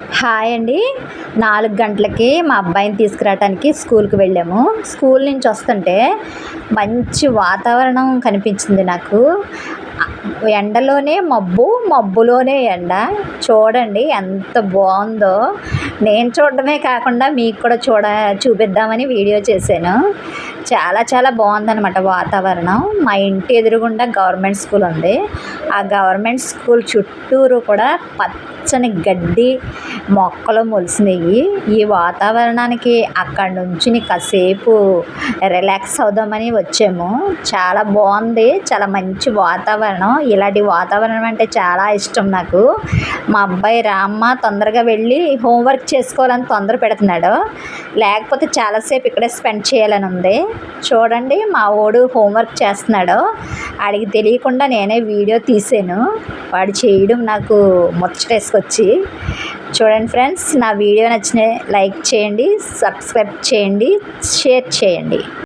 Hi అండి. నాలుగు గంటలకి మా అబ్బాయిని తీసుకురావడానికి స్కూల్కి వెళ్ళాము. స్కూల్ నుంచి వస్తుంటే మంచి వాతావరణం కనిపించింది నాకు. ఎండలోనే మబ్బు మబ్బులోనే ఎండ. చూడండి ఎంత బాగుందో. నేను చూడడమే కాకుండా మీకు కూడా చూడ చూపిద్దామని వీడియో చేశాను. చాలా చాలా బాగుందన్నమాట వాతావరణం. మా ఇంటి ఎదురుగుండా గవర్నమెంట్ స్కూల్ ఉంది. ఆ గవర్నమెంట్ స్కూల్ చుట్టూరు కూడా పచ్చని గడ్డి మొక్కలు మొలిసినాయి. ఈ వాతావరణానికి అక్కడ నుంచి కాసేపు రిలాక్స్ అవుదామని వచ్చాము. చాలా బాగుంది. చాలా మంచి వాతావరణం. ఇలాంటి వాతావరణం అంటే చాలా ఇష్టం నాకు. మా అబ్బాయి రామ్మ తొందరగా వెళ్ళి హోంవర్క్ చేసుకోవాలని తొందర పెడుతున్నాడు. లేకపోతే చాలాసేపు ఇక్కడే స్పెండ్ చేయాలని ఉంది. చూడండి మా వాడు హోంవర్క్ చేస్తున్నాడు. వాడికి తెలియకుండా నేనే వీడియో తీసాను. వాడు చేయడం నాకు ముచ్చటేసుకొచ్చి చూడండి ఫ్రెండ్స్ నా వీడియో నచ్చిన లైక్ చేయండి సబ్స్క్రైబ్ చేయండి షేర్ చేయండి.